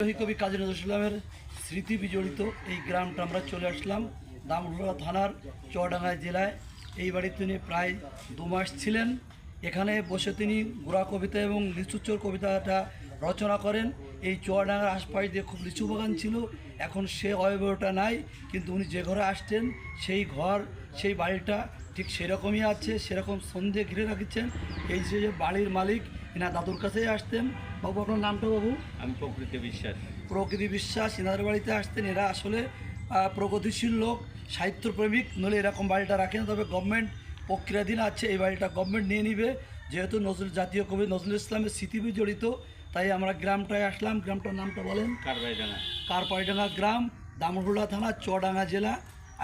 কবি কাজী নজরুল ইসলামের স্মৃতি বিজড়িত এই গ্রামটা আমরা চলে আসলাম দামুড়া থানার চুয়াডাঙ্গা জেলায়। এই বাড়িতে তিনি প্রায় দু মাস ছিলেন। এখানে বসে তিনি গোড়া কবিতা এবং লিচুচোর কবিতাটা রচনা করেন। এই চুয়াডাঙ্গার আশপাশ দিয়ে খুব লিচু বাগান ছিল। এখন সে অয়বয়টা নাই, কিন্তু উনি যে ঘরে আসতেন সেই ঘর, সেই বাড়িটা ঠিক সেরকমই আছে, সেরকম সন্ধে ঘিরে রাখছেন। এই যে বাড়ির মালিক এনা দাদুর কাছেই আসতেন। বাবু আপনার নামটা বাবু? আমি প্রকৃতি বিশ্বাস। প্রকৃতি বিশ্বাস এনাদের বাড়িতে আসতেন এরা আসলে প্রগতিশীল লোক সাহিত্যপ্রেমিক নলে এরকম বাড়িটা রাখেন তবে গভর্নমেন্ট প্রক্রিয়াধীন আছে এই বাড়িটা গভর্নমেন্ট নিয়ে নিবে। যেহেতু নজরুল জাতীয় কবি নজরুল ইসলামের স্মৃতি জড়িত তাই আমরা গ্রামটায় আসলাম। গ্রামটার নামটা বলেন। কারবাইডাঙ্গা। কারপাইডাঙ্গা গ্রাম দামরহুলা থানা চডাঙ্গা জেলা।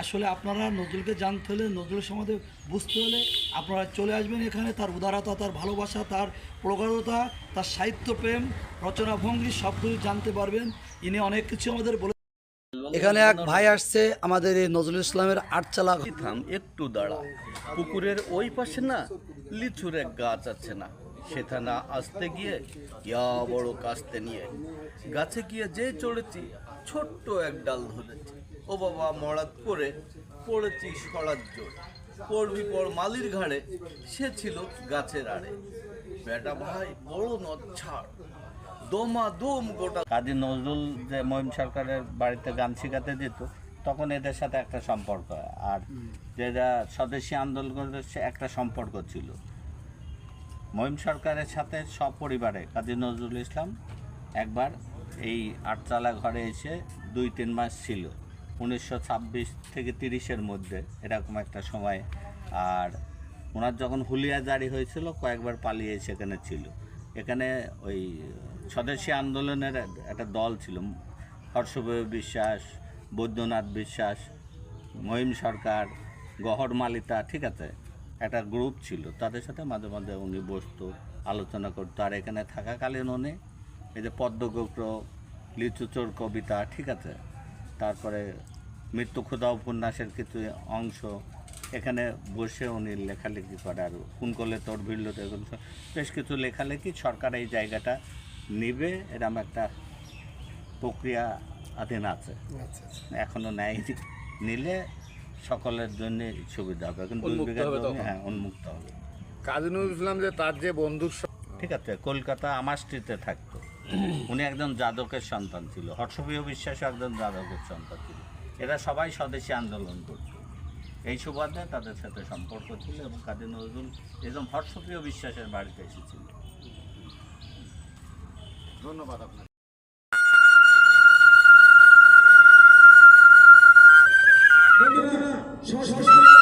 আসলে আপনারা নজরুলকে জানতে হলে নজরুল সম্বন্ধে বুঝতে হলে আপনারা চলে আসবেন এখানে। তার উদারতা তার ভালোবাসা তার প্রগাঢ়তা তার সাহিত্যপ্রেম রচনা ভঙ্গি সব কিছু জানতে পারবেন। ইনি অনেক কিছু আমাদের বলে এখানে এক ভাই আসছে আমাদের এই নজরুল ইসলামের আটচালা থাম একটু দাঁড়া। পুকুরের ওই পাশে না লিচুর এক গাছ আছে না? সেটা না আসতে গিয়ে ইয়া বড় কাস্তে নিয়ে। গাছে গিয়ে যে চড়েছি ছোট্ট এক ডাল ধরেছি। ও বাবা, মরাত করে পড়েছি সরার জোর। পড়বি পর মালির ঘাড়ে, সে ছিল গাছের আড়ে। বেটা ভাই, বড় নদ ছাড় দমা দম গোটা কাজী নজরুল যে মহিম সরকারের বাড়িতে গান শেখাতে যেত, তখন এদের সাথে একটা সম্পর্ক। আর যেটা স্বদেশী আন্দোলনের একটা সম্পর্ক ছিল। মহিম সরকারের সাথে সপরিবারে কাজী নজরুল ইসলাম একবার এই আটচালা ঘরে এসে দুই তিন মাস ছিল। উনিশশো ছাব্বিশ থেকে তিরিশের মধ্যে এরকম একটা সময়। আর ওনার যখন হুলিয়া জারি হয়েছিল, কয়েকবার পালিয়ে সেখানে ছিল। এখানে ওই স্বদেশী আন্দোলনের একটা দল ছিল। হর্ষবয় বিশ্বাস, বৈদ্যনাথ বিশ্বাস, মহিম সরকার, গহর মালিতা, ঠিক আছে? একটা গ্রুপ ছিল। তাদের সাথে মাঝে মাঝে উনি বসতো, আলোচনা করতো। আর এখানে থাকাকালীন উনি এই যে পদ্মগোক্র লিচুচোর কবিতা ঠিক আছে? তারপরে মৃত্যু ক্ষুদা উপন্যাসের কিছু অংশ। এখানে বসে উনি লেখালেখি করে আর কোন করলে তোর ভিড়ল তো এগুলো বেশ কিছু লেখালেখি সরকার এই জায়গাটা নিবে এরকম একটা প্রক্রিয়া আধীন আছে। এখনও নেয়নি নিলে সকলের জন্য সুবিধা হবে। কিন্তু দুই বিঘা হ্যাঁ উন্মুক্ত হবে। কাজী নজরুল ইসলাম যে তার যে বন্ধুর ঠিক আছে কলকাতা আমার স্ট্রিটে থাকতো। উনি একজন যাদকের সন্তান ছিল হর্ষপ্রিয় বিশ্বাসও একজন যাদকের সন্তান ছিল। এরা সবাই স্বদেশী আন্দোলন করত। এই সুবাদে তাদের সাথে সম্পর্ক ছিল এবং কাজী নজরুল একজন হর্ষপ্রিয় বিশ্বাসের বাড়িতে এসেছিল। ধন্যবাদ আপনাকে। বন্ধুরা সশস্ত্র